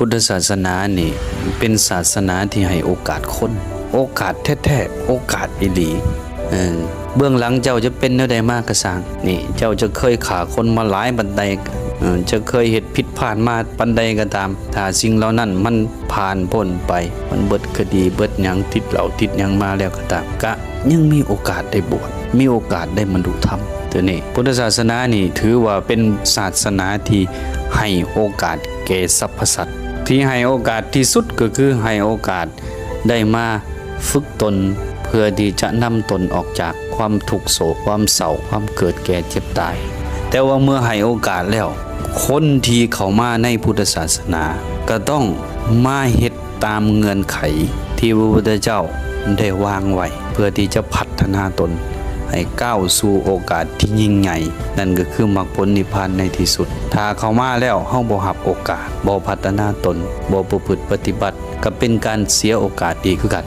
พุทธศาสนานี่เป็นศาสนาที่ให้โอกาสคน โอกาสแท้ๆโอกาสอีหลีเออเบื้องหลังเจ้าจะเป็นแนวใดมากกระสร้างนี่ เจ้าจะเคยขาคนมาหลายบันไดจะเคยเหตุผิดพลาดมาปันใดก็ตาม ถ้าสิ่งเหล่านั้นมันผ่านพ้นไป มันเบิดคดีเบิดยังติดเหล่าติดยังมาแล้วก็ตามกะยังมีโอกาสได้บวชมีโอกาสได้บรรลุธรรมตัวนี้พุทธศาสนานี่ถือว่าเป็นศาสนาที่ให้โอกาสแก่สรรพสัตว์ ที่ให้โอกาสที่สุดก็คือให้โอกาสได้มาฝึกตน เพื่อที่จะนำตนออกจากความทุกโศกความเศร้าความเกิดแก่เจ็บตาย แต่ว่าเมื่อให้โอกาสแล้ว คนที่เข้ามาในพุทธศาสนา ก็ต้องมาเฮ็ดตามเงื่อนไขที่พระพุทธเจ้าได้วางไว้ เพื่อที่จะพัฒนาตน ให้ก้าวสู่โอกาสที่ยิ่งใหญ่นั่นก็คือมรรคผลนิพพานในที่สุด ถ้าเข้ามาแล้วเฮาบ่หับโอกาสบ่พัฒนาตนบ่ประพฤติปฏิบัติ ก็เป็นการเสียโอกาสอีกคือกัน